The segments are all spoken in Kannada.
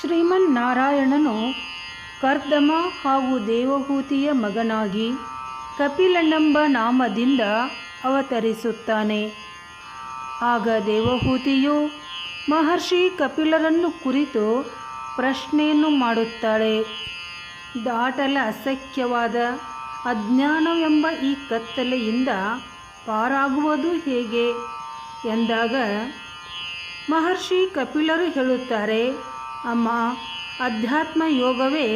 ಶ್ರೀಮನ್ನಾರಾಯಣನು ಕರ್ದಮ ಹಾಗೂ ದೇವಹೂತಿಯ ಮಗನಾಗಿ ಕಪಿಲನೆಂಬ ನಾಮದಿಂದ ಅವತರಿಸುತ್ತಾನೆ. ಆಗ ದೇವಹೂತಿಯು ಮಹರ್ಷಿ ಕಪಿಲರನ್ನು ಕುರಿತು ಪ್ರಶ್ನೆಯನ್ನು ಮಾಡುತ್ತಾಳೆ. ದಾಟಲ ಅಸಖ್ಯವಾದ ಅಜ್ಞಾನವೆಂಬ ಈ ಕತ್ತಲೆಯಿಂದ ಪಾರಾಗುವುದು ಹೇಗೆ? ಎಂದಾಗ ಮಹರ್ಷಿ ಕಪಿಲರು ಹೇಳುತ್ತಾರೆ ಅಮ್ಮ, ಅಧ್ಯಾತ್ಮ ಯೋಗವೇ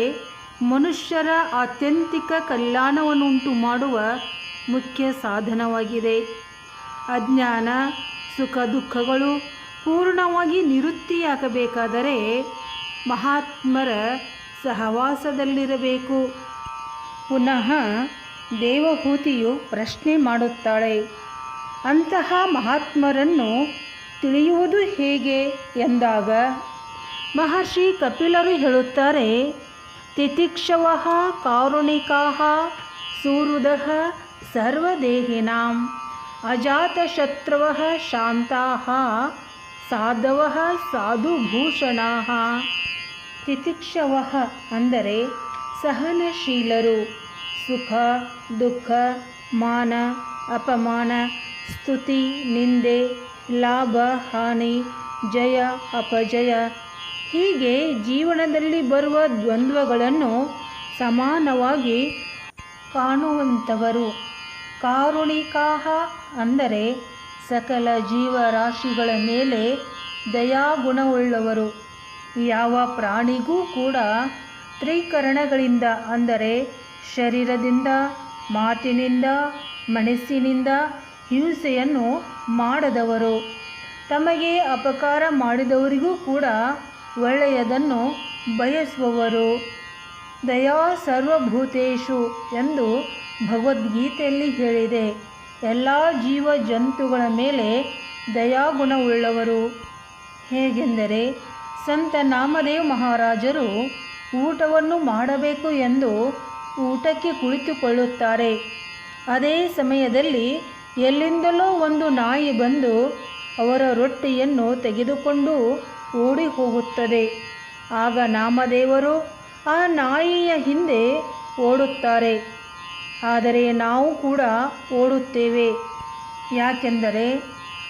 ಮನುಷ್ಯರ ಆತ್ಯಂತಿಕ ಕಲ್ಯಾಣವನ್ನುಂಟು ಮಾಡುವ ಮುಖ್ಯ ಸಾಧನವಾಗಿದೆ. ಅಜ್ಞಾನ, ಸುಖ ದುಃಖಗಳು ಪೂರ್ಣವಾಗಿ ನಿವೃತ್ತಿಯಾಗಬೇಕಾದರೆ ಮಹಾತ್ಮರ ಸಹವಾಸದಲ್ಲಿರಬೇಕು. ಪುನಃ ದೇವಭೂತಿಯು ಪ್ರಶ್ನೆ ಮಾಡುತ್ತಾಳೆ, ಅಂತಹ ಮಹಾತ್ಮರನ್ನು ತಿಳಿಯುವುದು ಹೇಗೆ ಎಂದಾಗ ಮಹರ್ಷಿ ಕಪಿಲರು ಹೇಳುತ್ತಾರೆ, ತಿತಿಕ್ಷವ ಕಾರುಣಿಕಾ ಸೂರುದ ಸರ್ವದೇಹಿನಾಂ ಅಜಾತಶತ್ರವ ಶಾಂತಾ ಸಾಧವ ಸಾಧುಭೂಷಣ. ತಿತಿಕ್ಷವ ಅಂದರೆ ಸಹನಶೀಲರು, ಸುಖ, ದುಃಖ, ಮಾನ, ಅಪಮಾನ, ಸ್ತುತಿ, ನಿಂದೆ, ಲಾಭ, ಹಾನಿ, ಜಯ, ಅಪಜಯ ಹೀಗೆ ಜೀವನದಲ್ಲಿ ಬರುವ ದ್ವಂದ್ವಗಳನ್ನು ಸಮಾನವಾಗಿ ಕಾಣುವಂಥವರು. ಕಾರುಣಿಕಾಹ ಅಂದರೆ ಸಕಲ ಜೀವರಾಶಿಗಳ ಮೇಲೆ ದಯಾಗುಣವುಳ್ಳವರು. ಯಾವ ಪ್ರಾಣಿಗೂ ಕೂಡ ತ್ರಿಕರಣಗಳಿಂದ ಅಂದರೆ ಶರೀರದಿಂದ, ಮಾತಿನಿಂದ, ಮನಸ್ಸಿನಿಂದ ಹಿಂಸೆಯನ್ನು ಮಾಡದವರು. ತಮಗೆ ಅಪಕಾರ ಮಾಡಿದವರಿಗೂ ಕೂಡ ಒಳ್ಳೆಯದನ್ನು ಬಯಸುವವರು. ದಯಾ ಸರ್ವಭೂತೇಶು ಎಂದು ಭಗವದ್ಗೀತೆಯಲ್ಲಿ ಹೇಳಿದೆ. ಎಲ್ಲ ಜೀವ ಜಂತುಗಳ ಮೇಲೆ ದಯಾಗುಣವುಳ್ಳವರು. ಹೇಗೆಂದರೆ, ಸಂತ ನಾಮದೇವ್ ಮಹಾರಾಜರು ಊಟವನ್ನು ಮಾಡಬೇಕು ಎಂದು ಊಟಕ್ಕೆ ಕುಳಿತುಕೊಳ್ಳುತ್ತಾರೆ. ಅದೇ ಸಮಯದಲ್ಲಿ ಎಲ್ಲಿಂದಲೋ ಒಂದು ನಾಯಿ ಬಂದು ಅವರ ರೊಟ್ಟಿಯನ್ನು ತೆಗೆದುಕೊಂಡು ಓಡಿ ಹೋಗುತ್ತದೆ ಆಗ ನಾಮದೇವರು ಆ ನಾಯಿಯ ಹಿಂದೆ ಓಡುತ್ತಾರೆ. ಆದರೆ ನಾವು ಕೂಡ ಓಡುತ್ತೇವೆ. ಯಾಕೆಂದರೆ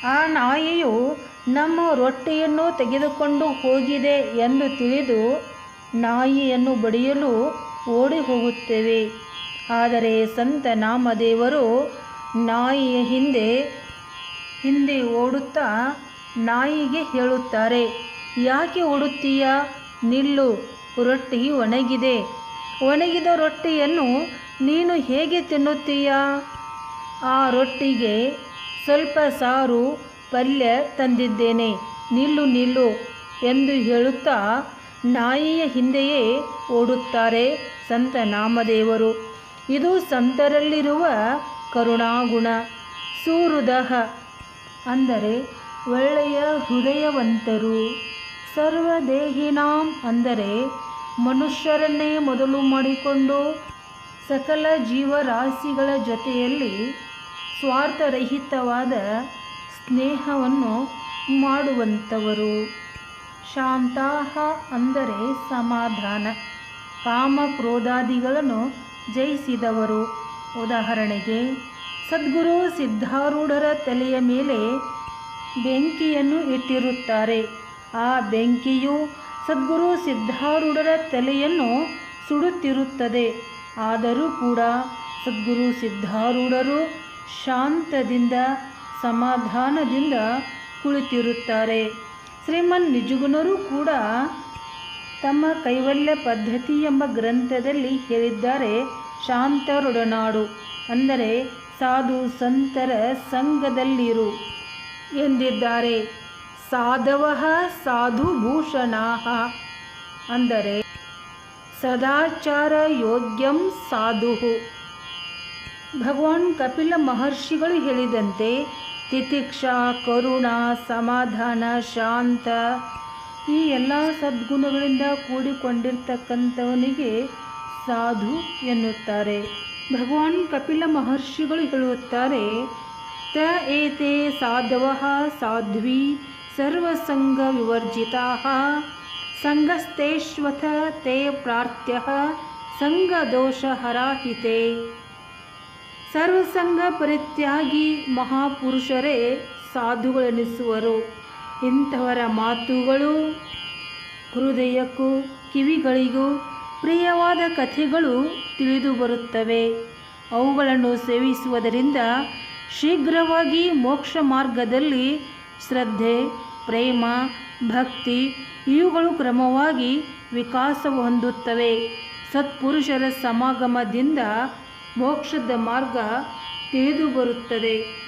ಆ ನಾಯಿಯು ನಮ್ಮ ರೊಟ್ಟಿಯನ್ನು ತೆಗೆದುಕೊಂಡು ಹೋಗಿದೆ ಎಂದು ತಿಳಿದು ನಾಯಿಯನ್ನು ಬಡಿಯಲು ಓಡಿ ಹೋಗುತ್ತೇವೆ ಆದರೆ ಸಂತ ನಾಮದೇವರು ನಾಯಿಯ ಹಿಂದೆ ಹಿಂದೆ ಓಡುತ್ತಾ ನಾಯಿಗೆ ಹೇಳುತ್ತಾರೆ, ಯಾಕೆ ಓಡುತ್ತೀಯ? ನಿಲ್ಲು, ರೊಟ್ಟಿ ಒಣಗಿದೆ. ಒಣಗಿದ ರೊಟ್ಟಿಯನ್ನು ನೀನು ಹೇಗೆ ತಿನ್ನುತ್ತೀಯ? ಆ ರೊಟ್ಟಿಗೆ ಸ್ವಲ್ಪ ಸಾರು, ಪಲ್ಯ ತಂದಿದ್ದೇನೆ. ನಿಲ್ಲು ನಿಲ್ಲು ಎಂದು ಹೇಳುತ್ತಾ ನಾಯಿಯ ಹಿಂದೆಯೇ ಓಡುತ್ತಾರೆ ಸಂತ ನಾಮದೇವರು. ಇದು ಸಂತರಲ್ಲಿರುವ ಕರುಣಾಗುಣ, ಸೂರುದಹ. ಅಂದರೆ ಒಳ್ಳೆಯ ಹೃದಯವಂತರು. ಸರ್ವದೇಹಿನಾಂ ಅಂದರೆ ಮನುಷ್ಯರನ್ನೇ ಮೊದಲು ಮಾಡಿಕೊಂಡು ಸಕಲ ಜೀವರಾಶಿಗಳ ಜೊತೆಯಲ್ಲಿ ಸ್ವಾರ್ಥರಹಿತವಾದ ಸ್ನೇಹವನ್ನು ಮಾಡುವಂಥವರು. ಶಾಂತಾಹ ಅಂದರೆ ಸಮಾಧಾನ. ಕಾಮ ಕ್ರೋಧಾದಿಗಳನ್ನು ಜಯಿಸಿದವರು. ಉದಾಹರಣೆಗೆ, ಸದ್ಗುರು ಸಿದ್ಧಾರೂಢರ ತಲೆಯ ಮೇಲೆ ಬೆಂಕಿಯನ್ನು ಇಟ್ಟಿರುತ್ತಾರೆ. ಆ ಬೆಂಕಿಯು ಸದ್ಗುರು ಸಿದ್ಧಾರೂಢರ ತಲೆಯನ್ನು ಸುಡುತ್ತಿರುತ್ತದೆ. ಆದರೂ ಕೂಡ ಸದ್ಗುರು ಸಿದ್ಧಾರೂಢರು ಶಾಂತದಿಂದ, ಸಮಾಧಾನದಿಂದ ಕುಳಿತಿರುತ್ತಾರೆ. ಶ್ರೀಮನ್ ನಿಜಗುಣರು ಕೂಡ ತಮ್ಮ ಕೈವಲ್ಯ ಪದ್ಧತಿ ಎಂಬ ಗ್ರಂಥದಲ್ಲಿ ಹೇಳಿದ್ದಾರೆ, ಶಾಂತರುಡನಾಡು. ಅಂದರೆ ಸಾಧು, ಸಂತರ, ಸಂಘದಲ್ಲಿರು. ಎಂದಿದ್ದಾರೆ? ಸಾಧವ ಸಾಧುಭೂಷಣಾ. ಅಂದರೆ, ಸದಾಚಾರ ಯೋಗ್ಯಂ ಸಾಧು. ಭಗವಾನ್ ಕಪಿಲ ಮಹರ್ಷಿಗಳು ಹೇಳಿದಂತೆ, ತಿತಿಕ್ಷ, ಕರುಣ, ಸಮಾಧಾನ, ಶಾಂತ ಈ ಎಲ್ಲ ಸದ್ಗುಣಗಳಿಂದ ಕೂಡಿಕೊಂಡಿರ್ತಕ್ಕಂಥವನಿಗೆ ಸಾಧು ಎನ್ನುತ್ತಾರೆ. ಭಗವಾನ್ ಕಪಿಲ ಮಹರ್ಷಿಗಳು ಹೇಳುತ್ತಾರೆ ತ ಏತೆ ಸಾಧವ ಸಾಧ್ವಿ ಸರ್ವಸಂಗ ವಿವರ್ಜಿತಾ ಸಂಗಸ್ತೇಶ್ವಥ ತೇ ಪ್ರಾರ್ಥ್ಯ ಸಂಗದೋಷಹರಾಹಿತೆ ಸರ್ವಸಂಗ ಪರಿತ್ಯಾಗಿ ಮಹಾಪುರುಷರೇ ಸಾಧುಗಳೆನಿಸುವರು ಇಂಥವರ ಮಾತುಗಳು ಹೃದಯಕ್ಕೂ ಕಿವಿಗಳಿಗೂ ಪ್ರಿಯವಾದ ಕಥೆಗಳು ತಿಳಿದು ಬರುತ್ತವೆ ಅವುಗಳನ್ನು ಸೇವಿಸುವುದರಿಂದ ಶೀಘ್ರವಾಗಿ ಮೋಕ್ಷ ಮಾರ್ಗದಲ್ಲಿ ಶ್ರದ್ಧೆ, ಪ್ರೇಮ, ಭಕ್ತಿ ಇವುಗಳು ಕ್ರಮವಾಗಿ ವಿಕಾಸ ಹೊಂದುತ್ತವೆ. ಸತ್ಪುರುಷರ ಸಮಾಗಮದಿಂದ ಮೋಕ್ಷದ ಮಾರ್ಗ ತಿಳಿದು ಬರುತ್ತದೆ